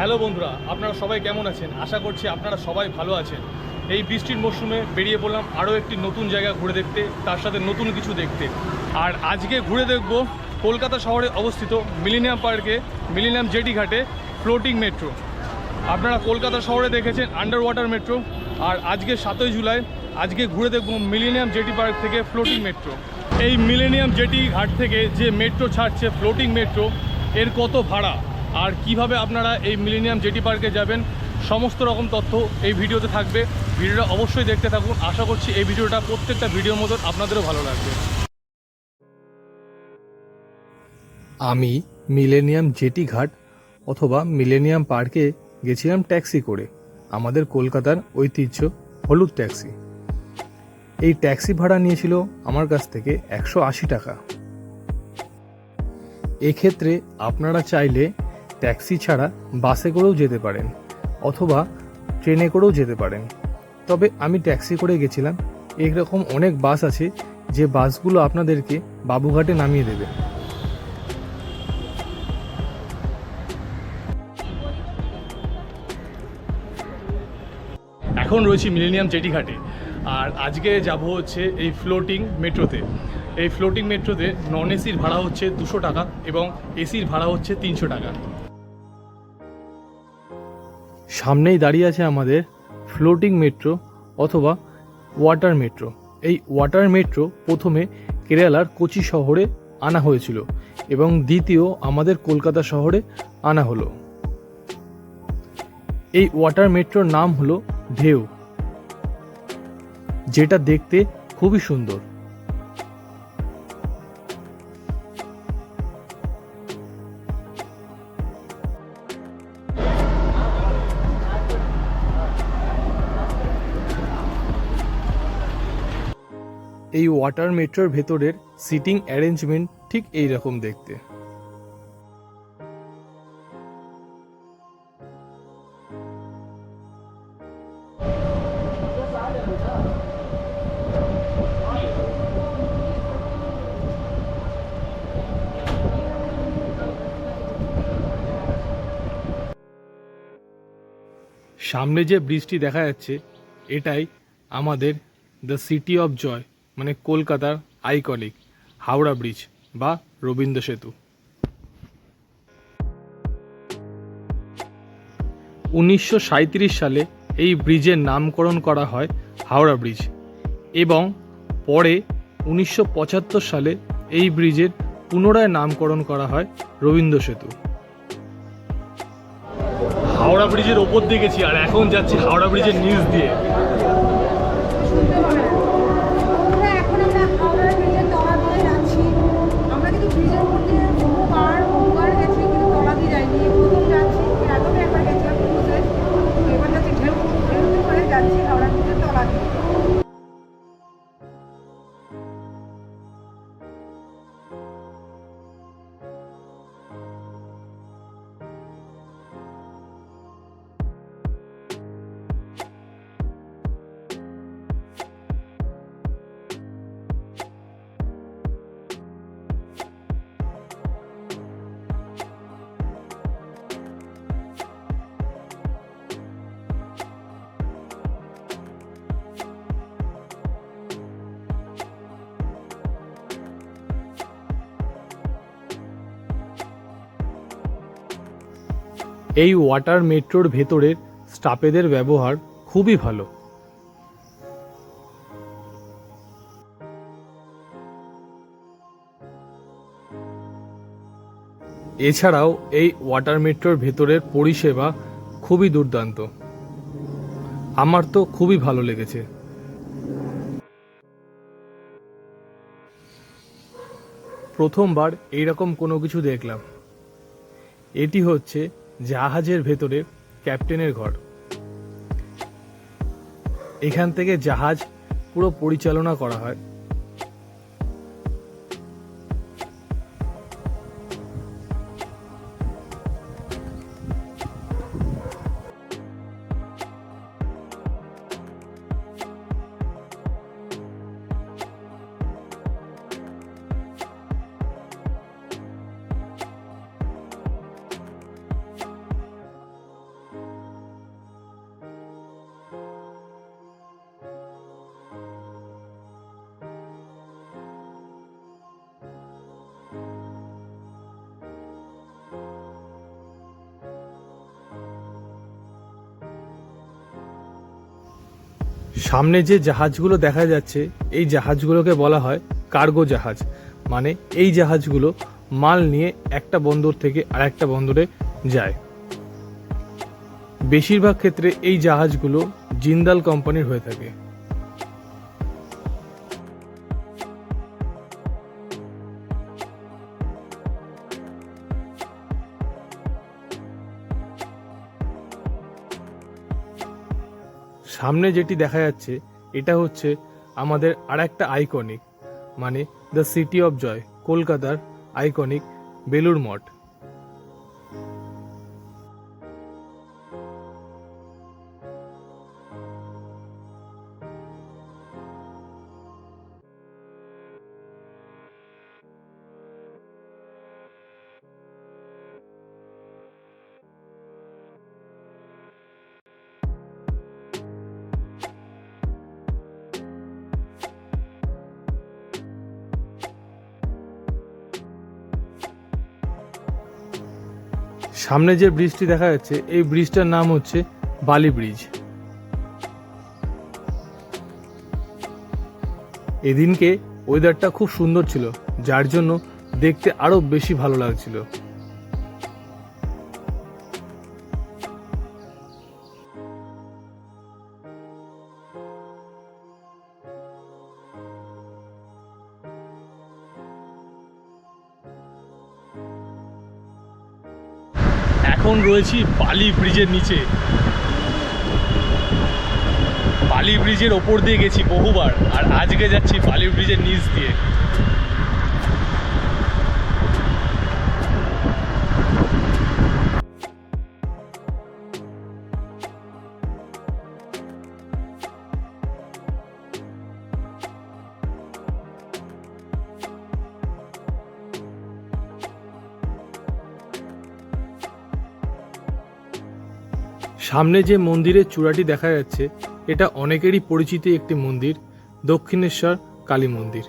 Hello বন্ধুরা, আপনারা সবাই কেমন আছেন? আশা করছি আপনারা সবাই ভালো আছেন। এই বৃষ্টির মরশুমে বেরিয়ে পড়লাম আরও একটি নতুন জায়গা ঘুরে দেখতে, তার সাথে নতুন কিছু দেখতে। আর আজকে ঘুরে দেখব কলকাতা শহরে অবস্থিত মিলিনিয়াম পার্কে, মিলিনিয়াম জেটি ঘাটে ফ্লোটিং মেট্রো। আপনারা কলকাতা শহরে দেখেছেন আন্ডার ওয়াটার মেট্রো। আর আজকে সাতই জুলাই, আজকে ঘুরে দেখব মিলিনিয়াম জেটি পার্ক থেকে ফ্লোটিং মেট্রো। এই মিলেনিয়াম জেটি ঘাট থেকে যে মেট্রো ছাড়ছে ফ্লোটিং মেট্রো, এর কত ভাড়া? আর কীভাবে আপনারা এই মিলেনিয়াম জেটি পার্কে যাবেন, সমস্ত রকম তথ্য এই ভিডিওতে থাকবে। ভিডিওটা অবশ্যই দেখতে থাকুন। আশা করছি এই ভিডিওটা প্রত্যেকটা ভিডিওর মতন আপনাদেরও ভালো লাগবে। আমি মিলেনিয়াম জেটি ঘাট অথবা মিলেনিয়াম পার্কে গেছিলাম ট্যাক্সি করে। আমাদের কলকাতার ঐতিহ্য হলুদ ট্যাক্সি। এই ট্যাক্সি ভাড়া নিয়েছিল আমার কাছ থেকে একশো আশি টাকা। এক্ষেত্রে আপনারা চাইলে ট্যাক্সি ছাড়া বাসে করেও যেতে পারেন অথবা ট্রেনে করেও যেতে পারেন। তবে আমি ট্যাক্সি করে গেছিলাম। এরকম অনেক বাস আছে যে বাসগুলো আপনাদেরকে বাবুঘাটে নামিয়ে দেবে। এখন রয়েছি মিলেনিয়াম জেটি ঘাটে আর আজকে যাব হচ্ছে এই ফ্লোটিং মেট্রোতে। এই ফ্লোটিং মেট্রোতে নন এসির ভাড়া হচ্ছে দুশো টাকা এবং এসির ভাড়া হচ্ছে তিনশো টাকা। সামনেই দাঁড়িয়ে আছে আমাদের ফ্লোটিং মেট্রো অথবা ওয়াটার মেট্রো এই ওয়াটার মেট্রো প্রথমে কেরালার কোচি শহরে আনা হয়েছিল এবং দ্বিতীয় আমাদের কলকাতা শহরে আনা হলো। এই ওয়াটার মেট্রোর নাম হলো ঢেউ, যেটা দেখতে খুবই সুন্দর। এই ওয়াটার মেট্রোর ভেতরের সিটিং অ্যারেঞ্জমেন্ট ঠিক এই রকম দেখতে। সামনে যে ব্রিজটি দেখা যাচ্ছে, এটাই আমাদের দ্য সিটি অফ জয় মানে কলকাতার আইকনিক হাওড়া ব্রিজ বা রবীন্দ্র সেতু। উনিশশো সাঁইত্রিশ সালে এই ব্রিজের নামকরণ করা হয় হাওড়া ব্রিজ এবং পরে উনিশশো পঁচাত্তর সালে এই ব্রিজের পুনরায় নামকরণ করা হয় রবীন্দ্র সেতু। হাওড়া ব্রিজের ওপর দিয়ে গেছি আর এখন যাচ্ছি হাওড়া ব্রিজের নিচ দিয়ে। এই ওয়াটার মেট্রোর ভেতরের স্টাফেদের ব্যবহার খুবই ভালো। এছাড়াও এই ওয়াটার মেট্রোর ভেতরের পরিষেবা খুবই দুর্দান্ত। আমার তো খুবই ভালো লেগেছে। প্রথমবার এইরকম কোনো কিছু দেখলাম। এটি হচ্ছে জাহাজের ভেতরে ক্যাপ্টেনের ঘর। এখান থেকে জাহাজ পুরো পরিচালনা করা হয়। সামনে যে জাহাজগুলো দেখা যাচ্ছে, এই জাহাজগুলোকে বলা হয় কার্গো জাহাজ। মানে এই জাহাজগুলো মাল নিয়ে একটা বন্দর থেকে আরেকটা বন্দরে যায়। বেশিরভাগ ক্ষেত্রে এই জাহাজগুলো জিন্দাল কোম্পানির হয়ে থাকে। সামনে যেটি দেখা যাচ্ছে, এটা হচ্ছে আমাদের আর একটা আইকনিক মানে দ্য সিটি অফ জয় কলকাতার আইকনিক বেলুর মঠ। সামনে যে ব্রিজটি দেখা যাচ্ছে, এই ব্রিজটার নাম হচ্ছে বালি ব্রিজ। এদিনকে ওয়েদারটা খুব সুন্দর ছিল, যার জন্য দেখতে আরও বেশি ভালো লাগছিল। এখন রয়েছি বালি ব্রিজের নিচে। বালি ব্রিজের ওপর দিয়ে গেছি বহুবার, আর আজকে যাচ্ছি বালি ব্রিজের নিচ দিয়ে। সামনে যে মন্দিরের চূড়াটি দেখা যাচ্ছে এটা অনেকেরই পরিচিত একটি মন্দির দক্ষিণেশ্বর কালী মন্দির।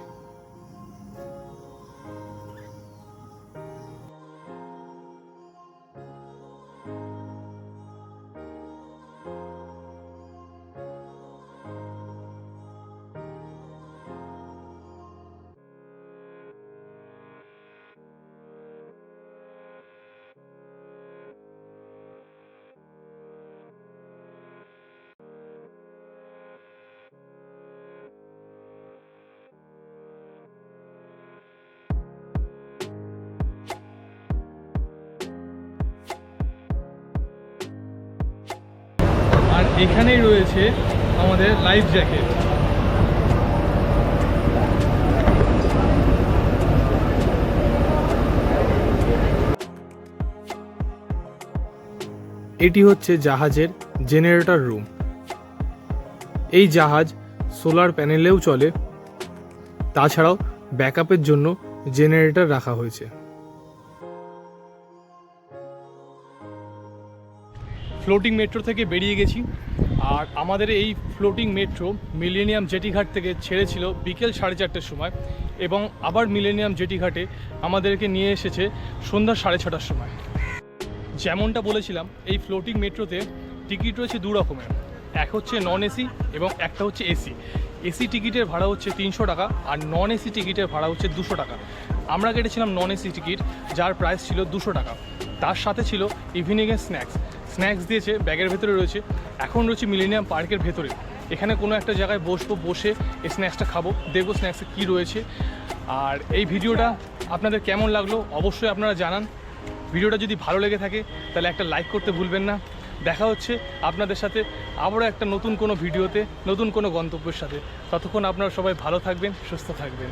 এখানেই রয়েছে আমাদের লাইফ জ্যাকেট এটি হচ্ছে জাহাজের জেনারেটর রুম এই জাহাজ সোলার প্যানেলেও চলে। তাছাড়াও ব্যাকআপের জন্য জেনারেটর রাখা হয়েছে। ফ্লোটিং মেট্রো থেকে বেরিয়ে গেছি। আর আমাদের এই ফ্লোটিং মেট্রো মিলেনিয়াম জেটিঘাট থেকে ছেড়েছিল বিকেল সাড়ে চারটের সময় এবং আবার মিলেনিয়াম জেটিঘাটে আমাদেরকে নিয়ে এসেছে সন্ধ্যা সাড়ে ছটার সময়। যেমনটা বলেছিলাম, এই ফ্লোটিং মেট্রোতে টিকিট রয়েছে দু রকমের। এক হচ্ছে নন এসি এবং একটা হচ্ছে এসি এসি টিকিটের ভাড়া হচ্ছে তিনশো টাকা আর নন এসি টিকিটের ভাড়া হচ্ছে দুশো টাকা। আমরা কেটেছিলাম নন এসি টিকিট যার প্রাইস ছিল দুশো টাকা। তার সাথে ছিল ইভিনিংয়ের স্ন্যাক্স স্ন্যাক্স দিয়েছে, ব্যাগের ভেতরে রয়েছে। এখন রয়েছে মিলেনিয়াম পার্কের ভেতরে। এখানে কোনো একটা জায়গায় বসবো, বসে এই স্ন্যাক্সটা খাব, দেখব স্ন্যাক্সে কী রয়েছে। আর এই ভিডিওটা আপনাদের কেমন লাগল অবশ্যই আপনারা জানান। ভিডিওটা যদি ভালো লেগে থাকে, তাহলে একটা লাইক করতে ভুলবেন না। দেখা হচ্ছে আপনাদের সাথে আবারও একটা নতুন কোনো ভিডিওতে, নতুন কোনো গন্তব্যের সাথে। ততক্ষণ আপনারা সবাই ভালো থাকবেন, সুস্থ থাকবেন।